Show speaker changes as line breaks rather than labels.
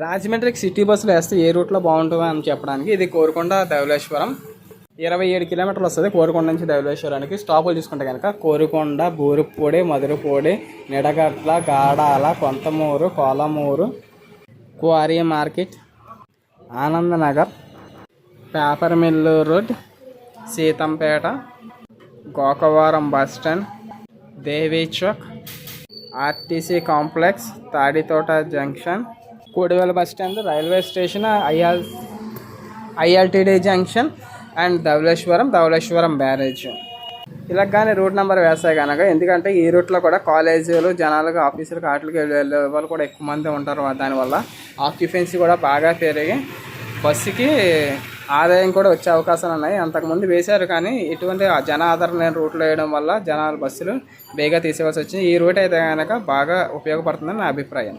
రాజమండ్రికి సిటీ బస్సులు వేస్తే ఏ రూట్లో బాగుంటుందో అని చెప్పడానికి ఇది కోరుకొండ ధవలేశ్వరం ఇరవై ఏడు కిలోమీటర్లు వస్తుంది కోరుకొండ నుంచి ధవలేశ్వరానికి స్టాపులు చూసుకుంటే కనుక Korukonda Burupudi Madhurapudi Nidigatla Gadala Kontamuru Kolamuru quarry market Anandnagar paper mill road Seethampeta Gokavaram bus stand Devi Chowk RTC complex Taditota junction Kodivela bus stand railway station I R IRTD junction and Dhavaleswaram Dhavaleswaram barrage. ఇలా కానీ route number వేస్తాయి కనుక ఎందుకంటే ఈ రూట్లో కూడా కాలేజీలు జనాలకు ఆఫీసులకు వాటికి వెళ్ళే వాళ్ళు కూడా ఎక్కువ మంది ఉంటారు దానివల్ల ఆక్యుపెన్సీ కూడా బాగా పెరిగి బస్సుకి ఆదాయం కూడా వచ్చే అవకాశాలు ఉన్నాయి. అంతకుముందు వేశారు కానీ ఇటువంటి జన ఆధారణ లేని రూట్లు వేయడం వల్ల జనాలు బస్సులు బేగా తీసేవలసి వచ్చింది. ఈ రూట్ అయితే కనుక బాగా ఉపయోగపడుతుందని నా అభిప్రాయం.